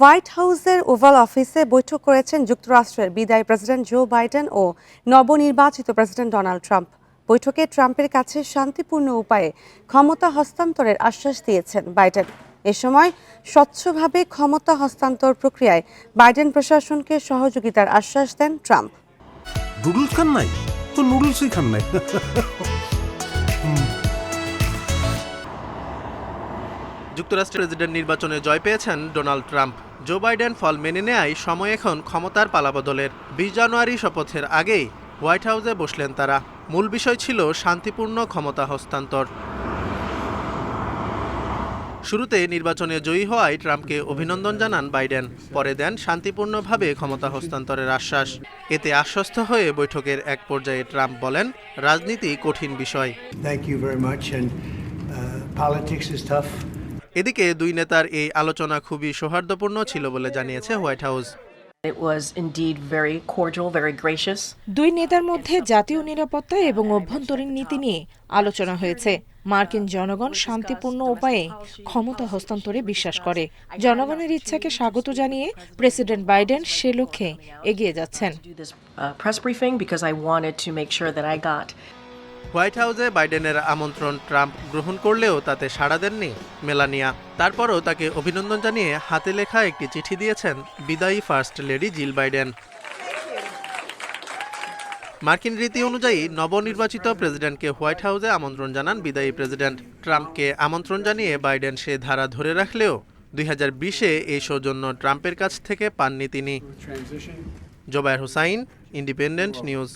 White হাউসের oval অফিসে বৈঠক করেছেন যুক্তরাষ্ট্রের বিদায়ী প্রেসিডেন্ট জো বাইডেন ও নবনির্বাচিত প্রেসিডেন্ট ডোনাল্ড ট্রাম্প। বৈঠকে ট্রাম্পের কাছে শান্তিপূর্ণ উপায়ে ক্ষমতা হস্তান্তরের আশ্বাস দিয়েছেন বাইডেন। এ সময় স্বচ্ছভাবে ক্ষমতা হস্তান্তর প্রক্রিয়ায় বাইডেন প্রশাসনকে সহযোগিতার আশ্বাস দেন ট্রাম্প। নুডলস খান নাই? তো নুডলসই খান নাই। যুক্তরাষ্ট্রের প্রেসিডেন্ট নির্বাচনে জয় পেয়েছেন ডোনাল্ড ট্রাম্প। জো বাইডেন ফল মেনে নেয় সময় এখন ক্ষমতার পালাবদলের। বিশ জানুয়ারি শপথের আগেই হোয়াইট হাউসে বসলেন তারা। মূল বিষয় ছিল শান্তিপূর্ণ ক্ষমতা হস্তান্তর। শুরুতে নির্বাচনে জয়ী হওয়ায় ট্রাম্পকে অভিনন্দন জানান বাইডেন। পরে দেন শান্তিপূর্ণভাবে ক্ষমতা হস্তান্তরের আশ্বাস। এতে আশ্বস্ত হয়ে বৈঠকের এক পর্যায়ে ট্রাম্প বলেন, রাজনীতি কঠিন বিষয়। এদিকে দুই নেতার এই আলোচনা খুবই সৌহার্দ্যপূর্ণ ছিল বলে জানিয়েছে হোয়াইট হাউস. দুই নেতার মধ্যে জাতীয় নিরাপত্তা এবং অভ্যন্তরীণ নীতি নিয়ে আলোচনা হয়েছে। মার্কিন জনগণ শান্তিপূর্ণ উপায়ে ক্ষমতা হস্তান্তরে বিশ্বাস করে। জনগণের ইচ্ছাকে স্বাগত জানিয়ে প্রেসিডেন্ট বাইডেন সে লক্ষ্যে এগিয়ে যাচ্ছেন। হোয়াইট হাউসে বাইডেনের আমন্ত্রণ ট্রাম্প গ্রহণ করলেও তাতে সাড়া দেননি মেলানিয়া। তারপরও তাকে অভিনন্দন জানিয়ে হাতে লেখা একটি চিঠি দিয়েছেন বিদায়ী ফার্স্ট লেডি জিল বাইডেন। মার্কিন রীতি অনুযায়ী নবনির্বাচিত প্রেসিডেন্টকে হোয়াইট হাউসে আমন্ত্রণ জানান বিদায়ী প্রেসিডেন্ট। ট্রাম্পকে আমন্ত্রণ জানিয়ে বাইডেন সে ধারা ধরে রাখলেও দুই হাজার বিশে এই সৌজন্য ট্রাম্পের কাছ থেকে পাননি তিনি। Zobayer Hussain, Independent News.